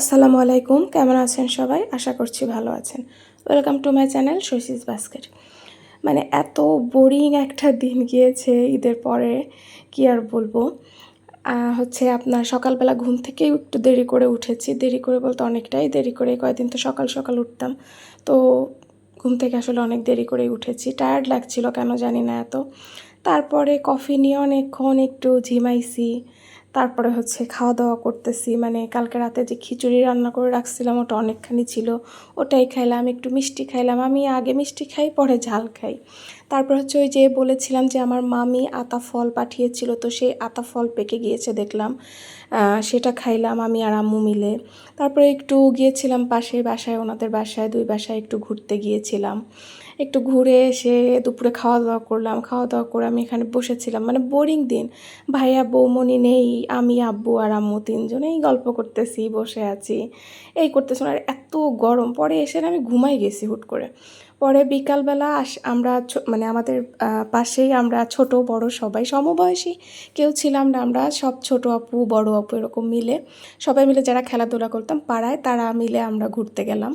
আসসালামু আলাইকুম, কেমন আছেন সবাই? আশা করছি ভালো আছেন। Welcome to my channel Shashi's basket. মানে এত বোরিং একটা দিন গিয়েছে ঈদের পরে, কি আর বলব? হচ্ছে আপনার সকালবেলা ঘুম থেকেই একটু দেরি করে উঠেছি। দেরি করে বলতে অনেকটাই দেরি করে, কয়েকদিন তো সকাল সকাল উঠতাম। তো ঘুম থেকে আসলে অনেক দেরি করেই উঠেছি। টায়ার্ড লাগছিল কেন জানি না এত। তারপরে কফি নিয়ে অনেকক্ষণ একটু ঝিমাইছি। তারপরে হচ্ছে খাওয়া দাওয়া করতেছি। মানে কালকে রাতে যে খিচুড়ি রান্না করে রাখছিলাম, ওটা অনেকখানি ছিল। ওটাই খাইলাম, একটু মিষ্টি খাইলাম। আমি আগে মিষ্টি খাই, পরে ঝাল খাই। তারপর হচ্ছে ওই যে বলেছিলাম যে আমার মামি আতা ফল পাঠিয়েছিল, তো সেই আতা ফল পেকে গিয়েছে দেখলাম। সেটা খাইলাম আমি আর আম্মু মিলে। তারপরে একটু গিয়েছিলাম পাশে বাসায়, ওনাদের বাসায়, দুই বাসায় একটু ঘুরতে গিয়েছিলাম। একটু ঘুরে এসে দুপুরে খাওয়া দাওয়া করলাম। খাওয়া দাওয়া করে আমি এখানে বসেছিলাম। মানে বোরিং দিন। ভাইয়া বৌমনি নেই, আমি, আব্বু আর আম্মু তিনজনেই গল্প করতেছি, বসে আছি। এই করতেছি আর এত গরম। পরে এসে আমি ঘুমাই গেছি হুট করে। পরে বিকালবেলা আস আমরা মানে আমাদের পাশেই আমরা ছোট, বড় সবাই, সমবয়সী কেউ ছিলাম না আমরা, সব ছোট আপু, বড় আপু এরকম মিলে সবাই মিলে যারা খেলাধুলা করতাম পাড়ায় তারা মিলে আমরা ঘুরতে গেলাম।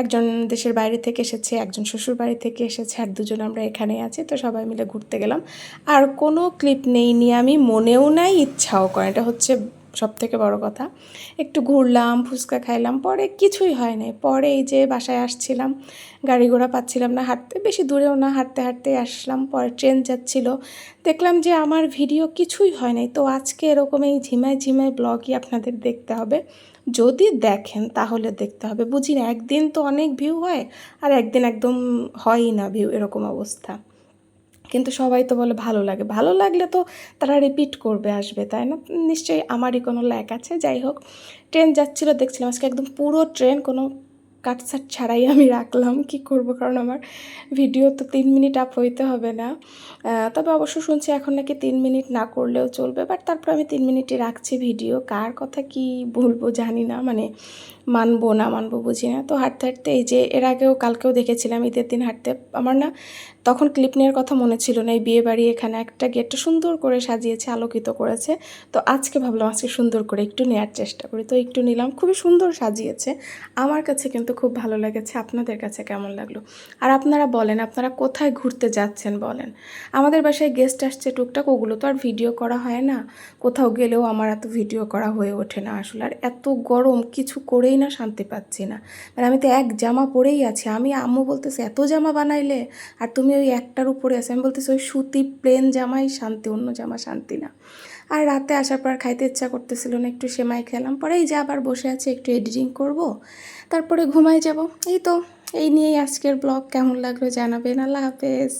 একজন দেশের বাইরে থেকে এসেছে, একজন শ্বশুর বাড়ি থেকে এসেছে, আর দুজন আমরা এখানে আছি, তো সবাই মিলে ঘুরতে গেলাম। আর কোনো ক্লিপ নেই নি আমি, মনেও নাই, ইচ্ছাও করে এটা হচ্ছে সব থেকে বড় কথা। একটু ঘুরলাম, ফুচকা খাইলাম, পরে কিছুই হয় নাই পরে এই যে বাসায় আসছিলাম, গাড়ি ঘোড়া পাচ্ছিলাম না, হাঁটতে বেশি দূরেও না, হাঁটতে হাঁটতে আসলাম, পরে ট্রেন যাচ্ছিল। দেখলাম যে আমার ভিডিও কিছুই হয় নাই তো আজকে এরকম এই ঝিমায় ঝিমায় ব্লগই আপনাদের দেখতে হবে। যদি দেখেন তাহলে দেখতে হবে। বুঝি না একদিন তো অনেক ভিউ হয়, আর একদিন একদম হয়ই না ভিউ এরকম অবস্থা। কিন্তু সবাই তো বলে ভালো লাগে। ভালো লাগলে তো তারা রিপিট করবে, আসবে, তাই না? নিশ্চয়ই আমারই কোনো ল্যাক আছে। যাই হোক ট্রেন যাচ্ছিল, দেখছিলাম আজকে একদম পুরো ট্রেন কোনো কাটসাট ছাড়াই আমি রাখলাম, কি করব? কারণ আমার ভিডিও তো তিন মিনিট আপ হইতে হবে না। তবে অবশ্য শুনছি এখন নাকি তিন মিনিট না করলেও চলবে বাট তারপর আমি তিন মিনিটই রাখছি ভিডিও কার কথা কি বলব জানি না মানে মানবো না, মানবো বুঝি না। তো হাঁটতে হাঁটতে এই যে এর আগেও কালকেও দেখেছিলাম, ঈদের দিন হাঁটতে। আমার না তখন ক্লিপ নেওয়ার কথা মনে ছিল না, এই বিয়ে বাড়ি এখানে একটা গেটটা সুন্দর করে সাজিয়েছে, আলোকিত করেছে। তো আজকে ভাবলাম আজকে সুন্দর করে একটু নেওয়ার চেষ্টা করি। তো একটু নিলাম, খুবই সুন্দর সাজিয়েছে। আমার কাছে কিন্তু খুব ভালো লেগেছে। আপনাদের কাছে কেমন লাগল? আর আপনারা বলেন, আপনারা কোথায় ঘুরতে যাচ্ছেন বলেন? আমাদের বাসায় গেস্ট আসছে টুকটাক, ওগুলো তো আর ভিডিও করা হয় না। কোথাও গেলেও আমার এত ভিডিও করা হয়ে ওঠে না আসলে। আর এত গরম, কিছু করেই না শান্তি পাচ্ছি না। মানে আমি তো এক জামা পরেই আছি। আমি আম্মু বলতেছে, এত জামা বানাইলে? আর তুমি ওই একটার উপরে আছো। আমি বলতেছি, ওই সুতি প্লেন জামাই শান্তি, অন্য জামা শান্তি না। আর রাতে আসার পর খাইতে ইচ্ছা করতেছিল না, একটু সেমাই খেলাম। পরে এই যে আবার বসে আছি, একটু এডিটিং করব। তারপরে ঘুমাই যাব। এই তো এই নিয়েই আজকের ব্লগ কেমন লাগল জানাবেন? আল্লাহ হাফেজ।